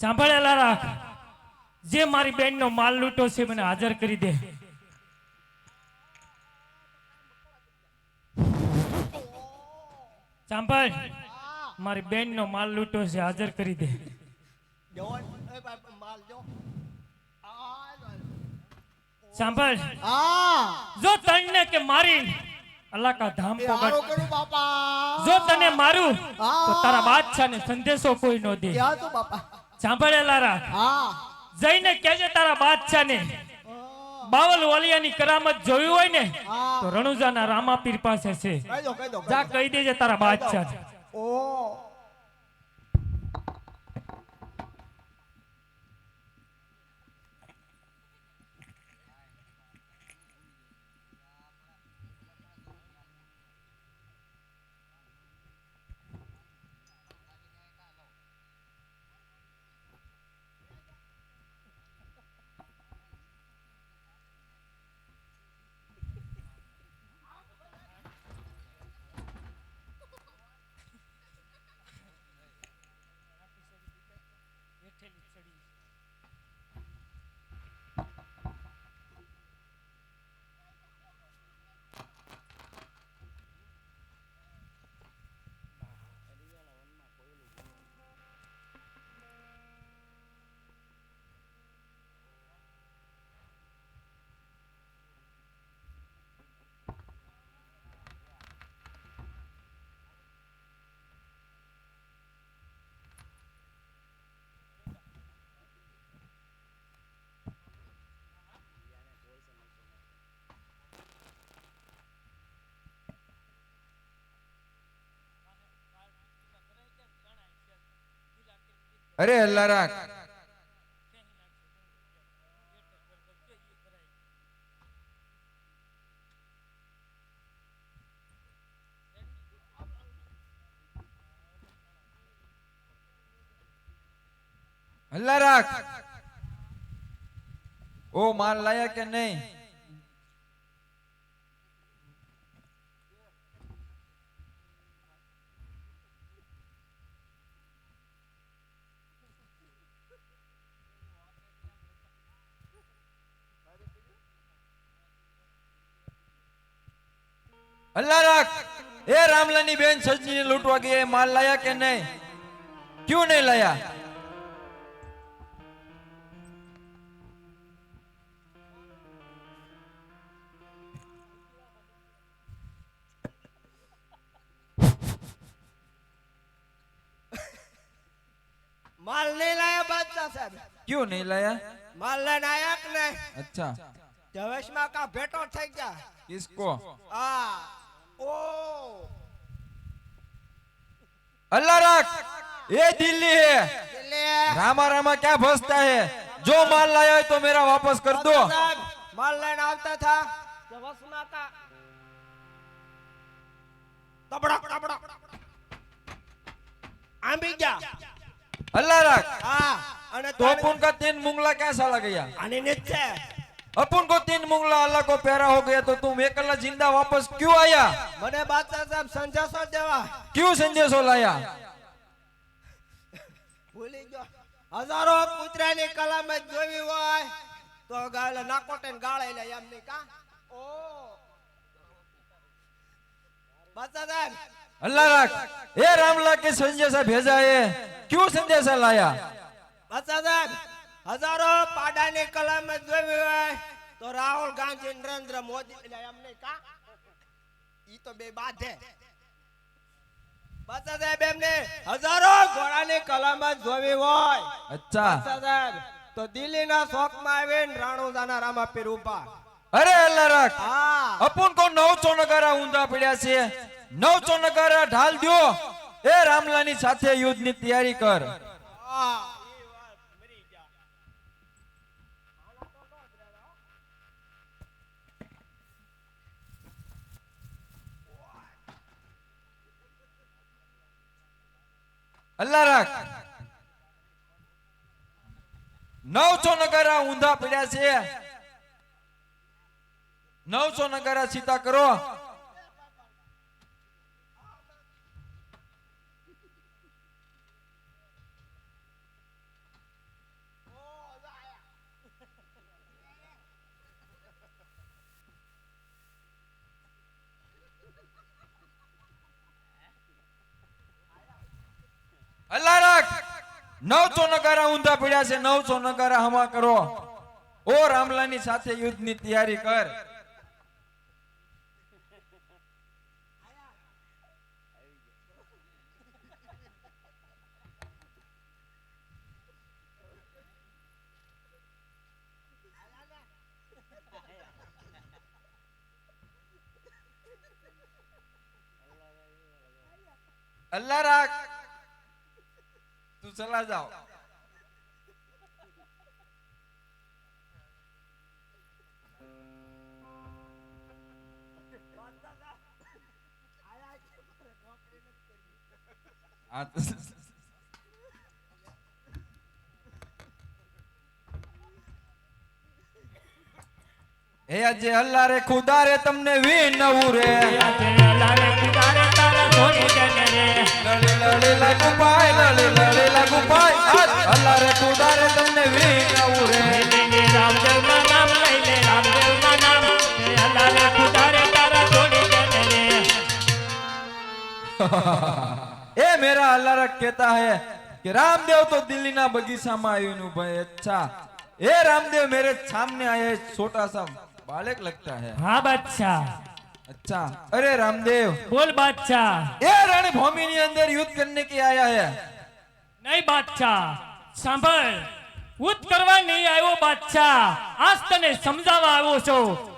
સાંભળેલા રાખ જે મારી બેનનો માલ લૂંટો છે મને હાજર કરી દે. સાંભળ. મારી બેનનો માલ લૂંટો છે હાજર કરી દે. સાંભળ. જો તને કે મારી અલાકા ધામ જો તને મારું તો તારા બાદશાહ ને સંદેશો કોઈ નો દે. બાપા. સાંભળેલા લારા? હા. જઈને કેજે તારા બાદશાહ ને બાવલ વાલિયાની કરામત જોયું હોય ને. તો રણુજાના રામાપીર પાસે છે. જા કહી દેજે તારા બાદશાહ ઓ અરે અલ્લા રાખ અલ્લા રાખ ઓ માલ લાયા કે નહીં અલ્લા રાખ. એ રામલાની બેન સજની લૂંટવા ગઈ માલ લાયા કે નહીં? ક્યું નહીં લાયા? માલ નહીં લાયા બાદશાહ સાહેબ. ક્યું નહીં લાયા? માલ લઈને આયા કે નહીં? અચ્છા. જવેશમાં કા ભેટો થઈ ગયા? કિસકો. આ ઓ अल्लाह रख ये दिल्ली है એટલે रामा रामा क्या फंसता है जो माल लाया है तो मेरा वापस कर दो સાહેબ, માલ લઈને આવતા થા જવેશમાં કા તબડક તબડક આંબી ગયા अल्लाह रख હા અને तो अपन का तीन मुंगला क्या साला गया આની નીચે अपन को तीन मुंगला अल्लाह को प्यारा हो गया तो तुम एक अल्लाह जिंदा वापस क्यों आया મને બાદશાહ સાહેબ સંજાસો દેવા क्यों संदेशो लाया ભૂલી ગયો હજારો કૂતરાની કલમ જ જોવી હોય તો ગાલે નાકોટે ને ગાળે લે એમ નહીં કા ઓ બાદશાહ સાહેબ अल्लाह रख ये रामला के संदेशा भेजा है क्यों संदेशा लाया બાદશાહ સાહેબ હજારો પાડાની કલામત જોવી હોય તો રાહુલ ગાંધી નરેન્દ્ર મોદી એટલે એમને કા? ઈ તો બે બાધે. બાદશાહ સાહેબ એમને હજારો ઘોડાની કલામત જોવી હોય. અચ્છા. સાહેબ. તો દિલ્હીના શોખમાં આવીને રાણુજાના રામા પીર અરે અલ્લાહ રાખ. હા. અપુન કો નવ ચોનગારા ઊંધા પડ્યા છે. નવ ચોનગારા ઢાલ દો એ રામલાની સાથે યુદ્ધની તૈયારી કર. અલ્લાહ રાખ. નવસો નગારા ઊંધા પડ્યા છે. નવસો નગારા સીતા કરો. નવસો નગારા ઊંધા પડ્યા છે, નવસો નગારા હમા કરો. ઓ રામલાની સાથે યુદ્ધની તૈયારી કર. અલ્લા રાખ ચલા જાઓ હે આજે હલ્લા રે ખુદા રે તમને વિનવું રે આજે લાલે કુદારે એ મેરા અલ્લા રે કહેતા હે કે રામદેવ તો દિલ્હીના બગીચામાં આવ્યું ભાઈ અચ્છા. એ રામદેવ મેરે સામને આયે છોટા સા બાળક લગતા હે. હા બાદશાહ. અચ્છા. અરે રામદેવ. બોલ બાદશાહ. એ રણભૂમિ ની અંદર યુદ્ધ કરને કે આયા હે? નહીં બાદશાહ. સાંભળ. યુદ્ધ કરવા નહીં આવ્યો બાદશાહ. આજ તને સમજાવવા આવ્યો છું.